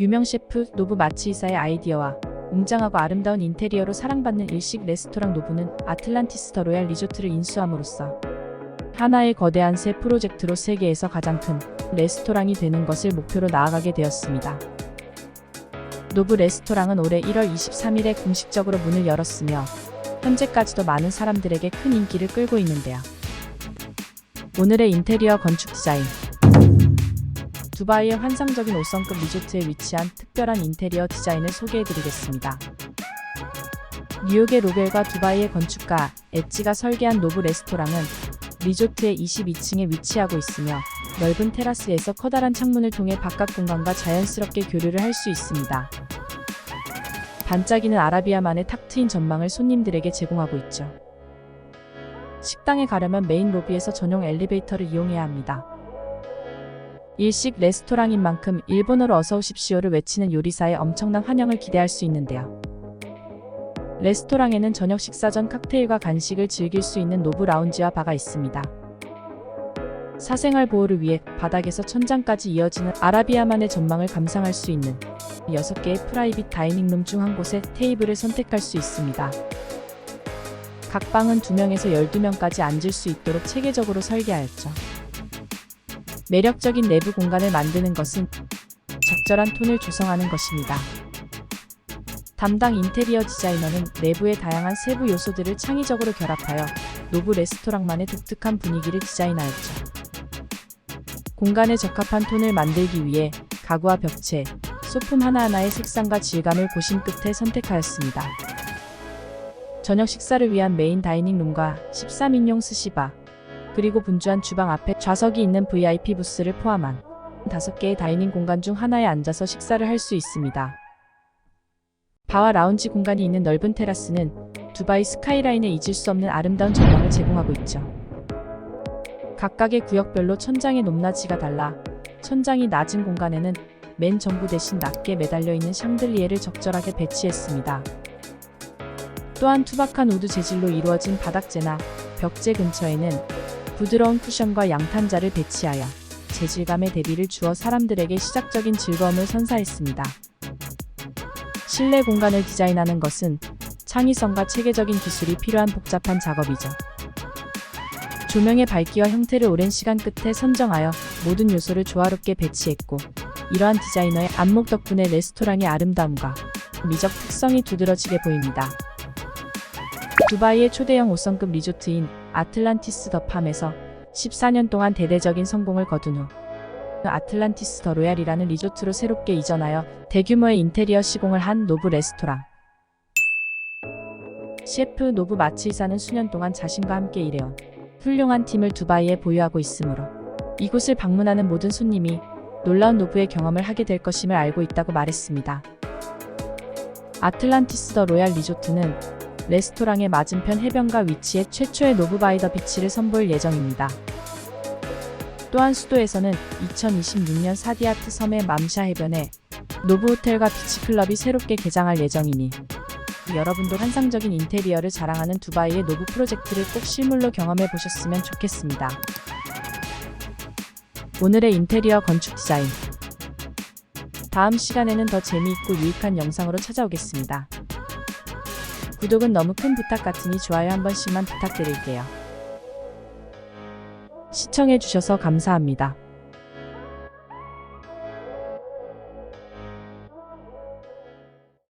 유명 셰프 노부 마치이사의 아이디어와 웅장하고 아름다운 인테리어로 사랑받는 일식 레스토랑 노부는 아틀란티스 더 로얄 리조트를 인수함으로써 하나의 거대한 새 프로젝트로 세계에서 가장 큰 레스토랑이 되는 것을 목표로 나아가게 되었습니다. 노브 레스토랑은 올해 1월 23일에 공식적으로 문을 열었으며 현재까지도 많은 사람들에게 큰 인기를 끌고 있는데요. 오늘의 인테리어 건축 디자인 두바이의 환상적인 5성급 리조트에 위치한 특별한 인테리어 디자인을 소개해드리겠습니다. 뉴욕의 로벨과 두바이의 건축가 엣지가 설계한 노브 레스토랑은 리조트의 22층에 위치하고 있으며 넓은 테라스에서 커다란 창문을 통해 바깥 공간과 자연스럽게 교류를 할 수 있습니다. 반짝이는 아라비아만의 탁 트인 전망을 손님들에게 제공하고 있죠. 식당에 가려면 메인 로비에서 전용 엘리베이터를 이용해야 합니다. 일식 레스토랑인 만큼 일본어로 어서 오십시오를 외치는 요리사의 엄청난 환영을 기대할 수 있는데요. 레스토랑에는 저녁 식사 전 칵테일과 간식을 즐길 수 있는 노브 라운지와 바가 있습니다. 사생활 보호를 위해 바닥에서 천장까지 이어지는 아라비아만의 전망을 감상할 수 있는 6개의 프라이빗 다이닝룸 중 한 곳에 테이블을 선택할 수 있습니다. 각 방은 2명에서 12명까지 앉을 수 있도록 체계적으로 설계하였죠. 매력적인 내부 공간을 만드는 것은 적절한 톤을 조성하는 것입니다. 담당 인테리어 디자이너는 내부의 다양한 세부 요소들을 창의적으로 결합하여 노브 레스토랑만의 독특한 분위기를 디자인하였죠. 공간에 적합한 톤을 만들기 위해 가구와 벽체, 소품 하나하나의 색상과 질감을 고심 끝에 선택하였습니다. 저녁 식사를 위한 메인 다이닝 룸과 13인용 스시바, 그리고 분주한 주방 앞에 좌석이 있는 VIP 부스를 포함한 5개의 다이닝 공간 중 하나에 앉아서 식사를 할 수 있습니다. 바와 라운지 공간이 있는 넓은 테라스는 두바이 스카이라인에 잊을 수 없는 아름다운 전망을 제공하고 있죠. 각각의 구역별로 천장의 높낮이가 달라 천장이 낮은 공간에는 맨 정부 대신 낮게 매달려 있는 샹들리에를 적절하게 배치했습니다. 또한 투박한 우드 재질로 이루어진 바닥재나 벽재 근처에는 부드러운 쿠션과 양탄자를 배치하여 재질감의 대비를 주어 사람들에게 시작적인 즐거움을 선사했습니다. 실내 공간을 디자인하는 것은 창의성과 체계적인 기술이 필요한 복잡한 작업이죠. 조명의 밝기와 형태를 오랜 시간 끝에 선정하여 모든 요소를 조화롭게 배치했고, 이러한 디자이너의 안목 덕분에 레스토랑의 아름다움과 미적 특성이 두드러지게 보입니다. 두바이의 초대형 5성급 리조트인 아틀란티스 더 팜에서 14년 동안 대대적인 성공을 거둔 후 아틀란티스 더 로얄이라는 리조트로 새롭게 이전하여 대규모의 인테리어 시공을 한 노브 레스토랑. 셰프 노브 마치이사는 수년 동안 자신과 함께 일해온 훌륭한 팀을 두바이에 보유하고 있으므로 이곳을 방문하는 모든 손님이 놀라운 노브의 경험을 하게 될 것임을 알고 있다고 말했습니다. 아틀란티스 더 로얄 리조트는 레스토랑의 맞은편 해변가 위치에 최초의 노브 바이 더 비치를 선보일 예정입니다. 또한 수도에서는 2026년 사디아트 섬의 맘샤 해변에 노브 호텔과 비치클럽이 새롭게 개장할 예정이니 여러분도 환상적인 인테리어를 자랑하는 두바이의 노브 프로젝트를 꼭 실물로 경험해 보셨으면 좋겠습니다. 오늘의 인테리어 건축 디자인 다음 시간에는 더 재미있고 유익한 영상으로 찾아오겠습니다. 구독은 너무 큰 부탁 같으니 좋아요 한 번씩만 부탁드릴게요. 시청해주셔서 감사합니다.